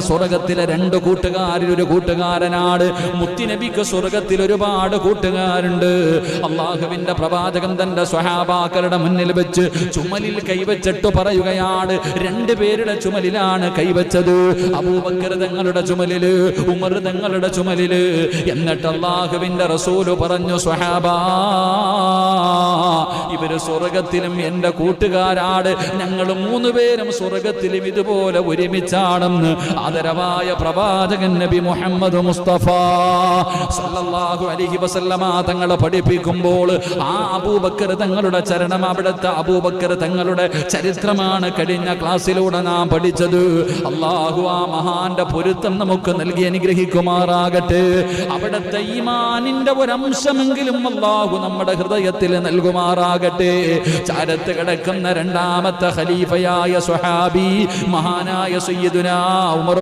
സ്വർഗത്തിലെ രണ്ട് കൂട്ടുകാരിൽ ഒരു കൂട്ടുകാരനാണ്. മുത്തിനബിക്ക് സ്വർഗത്തിൽ ഒരുപാട് കൂട്ടുകാരുണ്ട്. അള്ളാഹുവിന്റെ പ്രവാചകൻ തന്റെ സ്വഹാബാക്കളുടെ മുന്നിൽ വെച്ച് ചുമലിൽ കൈവച്ചിട്ട് പറയുകയാണ്. രണ്ടുപേരുടെ ചുമലിലാണ് കൈവച്ചത്. അബൂബക്കർ തങ്ങളുടെ ചുമലിൽ ഉമർ തങ്ങളുടെ ചുമലിൽ. എന്നിട്ട് അള്ളാഹുവിന്റെ റസൂൽ പറഞ്ഞു സ്വഹാബാ ഇവർ സ്വർഗത്തിലും എന്റെ കൂട്ടുകാരാണ്. ഞങ്ങൾ മൂന്ന് പേരും സ്വർഗത്തിലും ഇതുപോലെ ഒരുമിച്ചാണെന്ന് ആദരവായ പ്രവാചകൻ നബി മുഹമ്മദ് മുസ്തഫ സല്ലല്ലാഹു അലൈഹി വസല്ലമ തങ്ങളെ പഠിപ്പിക്കുമ്പോൾ ആ അബൂബക്കർ തങ്ങളുടെ ചരണം അവിടുത്തെ അബൂബക്കർ തങ്ങളുടെ ചരിത്രമാണ് കഴിഞ്ഞ ക്ലാസ്സിലൂടെ നാം പഠിച്ചത്. അള്ളാഹു ആ മഹാന്റെ പൊരുത്തം നമുക്ക് നൽകി അനുഗ്രഹിക്കുമാറാകട്ടെ. അവിടുത്തെ ഈമാനിന്റെ ഒരംശമെങ്കിലും അള്ളാഹു നമ്മുടെ ഹൃദയത്തിൽ നൽകുമാറാകട്ടെ. ചാരത്ത് കിടക്കുന്ന രണ്ടാമത്തെ ഖലീഫയായ സ്വഹാബി മഹാനായ സയ്യിദുനാ ഉമർ